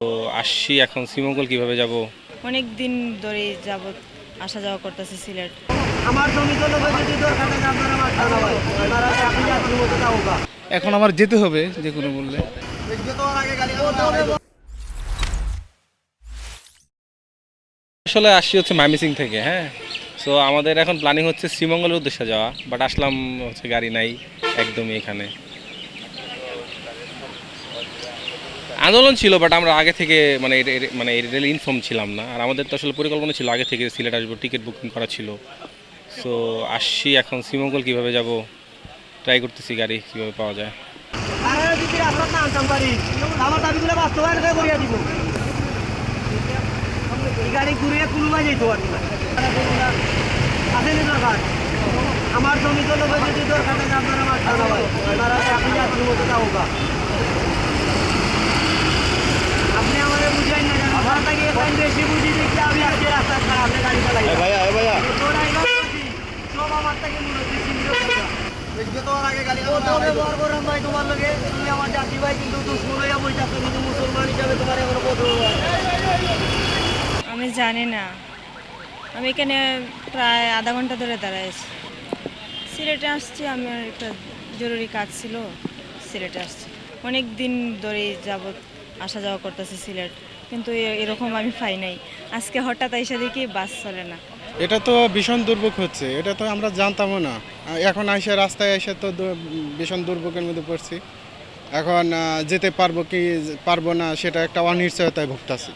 তো আসছি এখন শ্রীমঙ্গল কীভাবে যাব? অনেক দিন ধরে যাবত আসা যাওয়া করতেছে সিলেট। আমার জমি যদি দরকার আপনারা আমার আপনারা এখন আমার যেতে হবে যে কোনো গাড়ি আসলে আসছি হচ্ছে মাইমিসিং থেকে হ্যাঁ? সো আমাদের এখন প্ল্যানিং হচ্ছে শ্রীমঙ্গলের উদ্দেশ্যে যাওয়া বাট আসলাম হচ্ছে গাড়ি নাই একদমই এখানে। আন্দোলন ছিল বাট আমরা আগে থেকে মানে মানে এর ইনফর্ম ছিলাম না। আর আমাদের তো আসলে পরিকল্পনা ছিল, আগে থেকে সিলেট আসব টিকিট বুকিং করা ছিল। সো আসছি এখন, শ্রীমঙ্গল কীভাবে যাব? ট্রাই করতেছি গাড়ি, কীভাবে পাওয়া যায়? আমার জমি তো যদি আপনারা আমার এখন যাত্রীর মতো গা আপনি আমাদের বুঝাই না জানো ঘর থেকে এখান বেশি বুঝি দেখি আমি আজকে রাস্তায় খারাপ আপনি গাড়ি চালাই ভাইয়া ভাইয়া সব আমার থেকে মনে হচ্ছে সিন্ডিও তবে বর করলাম ভাই তোমার লগে তুমি আমার জাতি ভাই কিন্তু দুশ্মন হইয়া বইতাছো কিন্তু মুসলমান হিসাবে তোমার এখনও কত আমি জানি না। আমি এখানে প্রায় আধা ঘণ্টা ধরে দাঁড়াইছি। সিলেটে আসছি আমার একটা জরুরি কাজ ছিল সিলেটে আসছি। অনেক দিন ধরে যাবত আসা যাওয়া করতেছে সিলেট কিন্তু এরকম আমি পাই নাই। আজকে হঠাৎ এসে দেখি বাস চলে না। এটা তো ভীষণ দুর্ভোগ হচ্ছে, এটা তো আমরা জানতামও না। এখন আইসে রাস্তায় এসে তো ভীষণ দুর্ভোগের মধ্যে পড়ছি। এখন যেতে পারব কি পারব না সেটা একটা অনিশ্চয়তায় ভুগতাছি।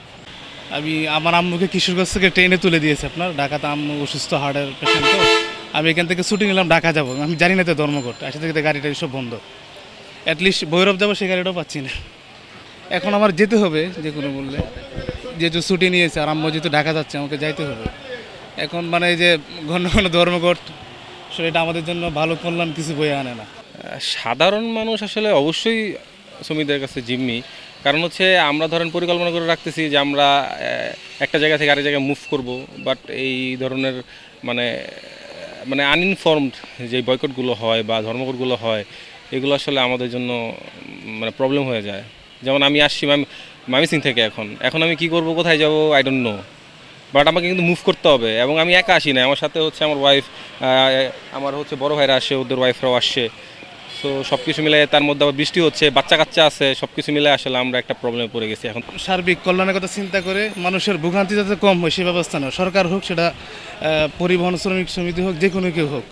আমি আমার আম্মুকে কিশোরগঞ্জ থেকে ট্রেনে তুলে দিয়েছে আপনার। ঢাকাতে আম্মু অসুস্থ হার্টের পেশেন্ট তো। আমি এখান থেকে ছুটি নিলাম, ঢাকা যাব। আমি জানি না তো ধর্মঘট। আসে থেকে গাড়িটা সব বন্ধ। অ্যাটলিস্ট ভৈরব যাব, সেই গাড়িটাও পাচ্ছি না। এখন আমার যেতে হবে, যে কোনো মূল্যে। যেহেতু ছুটি নিয়েছে, আর আম্মু যেহেতু ঢাকা যাচ্ছে, আমাকে যাইতে হবে। এখন মানে এই যে ঘন ঘন ধর্মঘট সেটা আমাদের জন্য ভালো কল্যাণ কিছু বয়ে আনে না। সাধারণ মানুষ আসলে অবশ্যই শ্রমিকদের কাছে জিম্মি। কারণ হচ্ছে আমরা ধরেন পরিকল্পনা করে রাখতেছি যে আমরা একটা জায়গা থেকে আরেক জায়গায় মুভ করব বাট এই ধরনের মানে মানে আনইনফর্মড যে বয়কটগুলো হয় বা ধর্মঘটগুলো হয়, এগুলো আসলে আমাদের জন্য মানে প্রবলেম হয়ে যায়। যেমন আমি আসছি মামি মামিসিং থেকে এখন। এখন আমি কি করব, কোথায় যাব আই ডোন্ট নো বাট আমাকে কিন্তু মুভ করতে হবে এবং আমি একা আসি না আমার সাথে হচ্ছে আমার ওয়াইফ আমার হচ্ছে বড় ভাইরা আসে, ওদের ওয়াইফরাও আসছে সো সব কিছু মিলে তার মধ্যে আবার বৃষ্টি হচ্ছে বাচ্চা কাচ্চা আছে সব কিছু মিলে আসলে আমরা একটা প্রবলেমে পড়ে গেছি এখন। সার্বিক কল্যাণের কথা চিন্তা করে মানুষের ভোগান্তি যাতে কম হয় সে ব্যবস্থা নেওয়া। সরকার হোক, সেটা পরিবহন, শ্রমিক সমিতি হোক, যে কোনো কেউ হোক,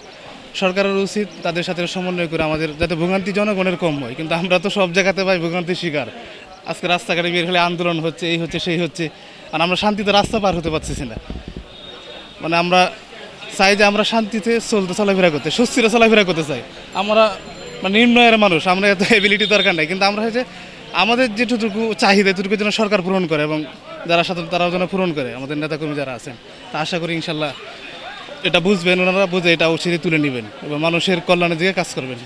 সরকারের উচিত তাদের সাথে সমন্বয় করে আমাদের যাতে ভোগান্তি জনগণের কম হয়। কিন্তু আমরা তো সব জায়গাতে পাই ভোগান্তির শিকার। আজকে রাস্তাঘাটে বের হলে আন্দোলন হচ্ছে, এই হচ্ছে, সেই হচ্ছে। আর আমরা শান্তিতে রাস্তা পার হতে পারতেছি না। মানে আমরা চাই যে আমরা শান্তিতে চলতে, চলাফেরা করতে স্বস্তিতে চলাফেরা করতে চাই। আমরা মানে নির্ণয়ের মানুষ, আমরা এত এবিলিটি দরকার নাই। কিন্তু আমরা হচ্ছে আমাদের যেটুকু চাহিদা এতটুকু যেন সরকার পূরণ করে এবং যারা সাধারণ, তারাও যেন পূরণ করে। আমাদের নেতাকর্মী যারা আছেন, তা আশা করি ইনশাল্লাহ এটা বুঝবেন, ওনারা বুঝে এটা উচিত তুলে নেবেন এবং মানুষের কল্যাণের দিকে কাজ করবেন।